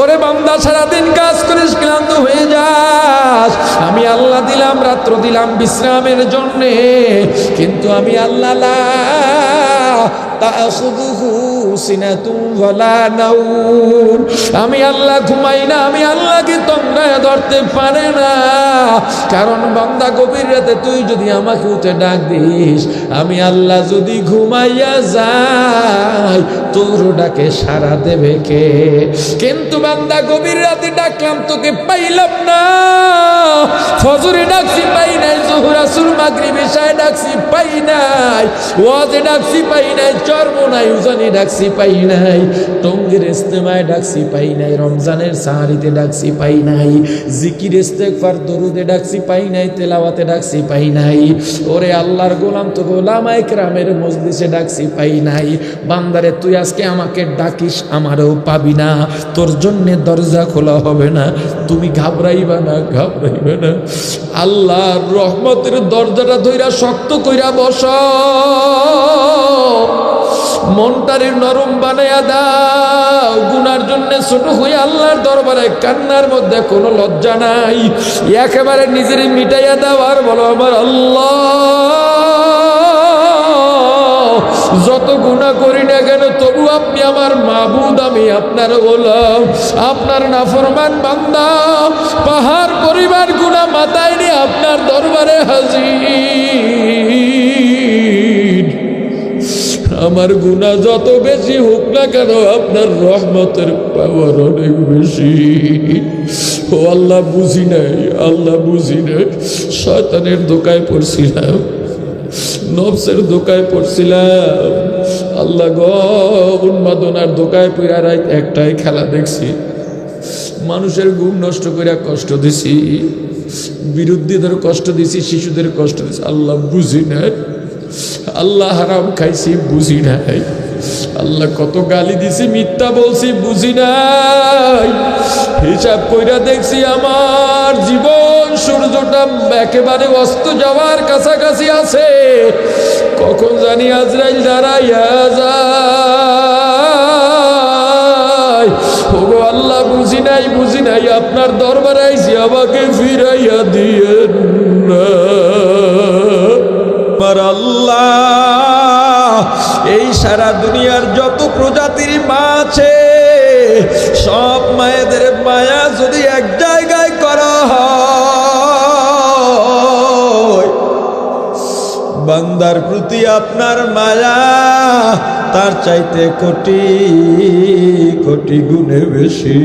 ওরে বান্দা, সারাদিন কাজ করিস, ক্লান্ত হয়ে যাস। আমি আল্লাহ দিলাম, রাত্র দিলাম বিশ্রামের জন্যে। কিন্তু আমি আল্লাহ আমি আল্লাহ ঘুমাই না, আমি আল্লাহকে তন্দ্রায় ধরতে পারে না। কারণ বান্দা গভীর রাতে তুই যদি আমাকে উঠে ডাক দিস, আমি আল্লাহ যদি ঘুমাইয়া যাই, তোর ডাকে সারা দেবে কে? কিন্তু বান্দা গভীর রাতে ডাকলাম, তোকে পাইলাম না। ফজরে ডাকছি, পাই আসুর মাগরিব এশায় ডাকছি পাই নাই, ওয়াজে ডাকছি পাই নাই চর্ম নাই উজানি ডাকছি পাই নাই, টঙ্গের ইস্তেমায় ডাকছি পাই নাই, রমজানের সাহারিতে ডাকছি পাই নাই, জিকির, ইস্তেগফার, দরুদে ডাকছি পাই নাই, তেলাওয়াতে ডাকছি পাই নাই, ওরে আল্লাহর গোলাম তো গোলাম একরামের মজলিসে ডাকছি পাই নাই, বান্দারে তুই আজকে আমাকে ডাকিস, আমারও পাবি না, তোর জন্য দরজা খোলা হবে না, তুমি ঘাবড়াইবা না ঘাবড়াইবা না, আল্লাহর রহমতের দরজাটা ধৈরা শক্ত কইরা বস। মনটারে নরম বানাইয়া দাও। গুনার জন্য ছোট হয়ে আল্লাহর দরবারে কান্নার মধ্যে কোনো লজ্জা নাই। একেবারে নিজের মিটাইয়া দাও আর বলো আমার আল্লাহ। যত গুণা করি না কেন, তবু আপনি আমার মাবুদ, আমি আপনার গোলাম। আপনার নাফরমান বান্দা। পাহাড় পরিবার গুণা মাথায় নিয়ে আপনার দরবারে হাজির। আমার গুণা যত বেশি হোক না কেন, আপনার রহমতের পাওয়ার অনেক বেশি। ও আল্লাহ বুঝি নাই, আল্লাহ বুঝি নাই। শয়তানের দোকায় পড়ছিলাম। নবসের দোকায় পড়ছিলাম। আল্লাহ গ, উন্মাদনার দোকায় পড়া রাত একটাই খেলা দেখছি। মানুষের ঘুম নষ্ট করিয়া কষ্ট দিছি। বিরুদ্ধীদের কষ্ট দিছি, শিশুদের কষ্ট দিছি। আল্লাহ বুঝি নাই। আল্লাহ হারাম খাইছি, বুঝি নাই। আল্লাহ কত গালি দিছি, মিথ্যা বলছি, বুঝি নাই। হিসাব কইরা দেখছি আমার জীবন সূর্যটা একেবারে অস্ত যাওয়ার কাছাকাছি আছে। কখন জানি আজরাইল দাঁড়াইয়া যায়। ওগো আল্লাহ বুঝি নাই বুঝি নাই, আপনার দরবারে আইছি আমাকে ফিরাইয়া দিয়েন না। আল্লাহ, এই সারা দুনিয়ার যত প্রজাতির মা আছে বান্দার প্রতি আপনার মায়া তার চাইতে কোটি কোটি গুণে বেশি।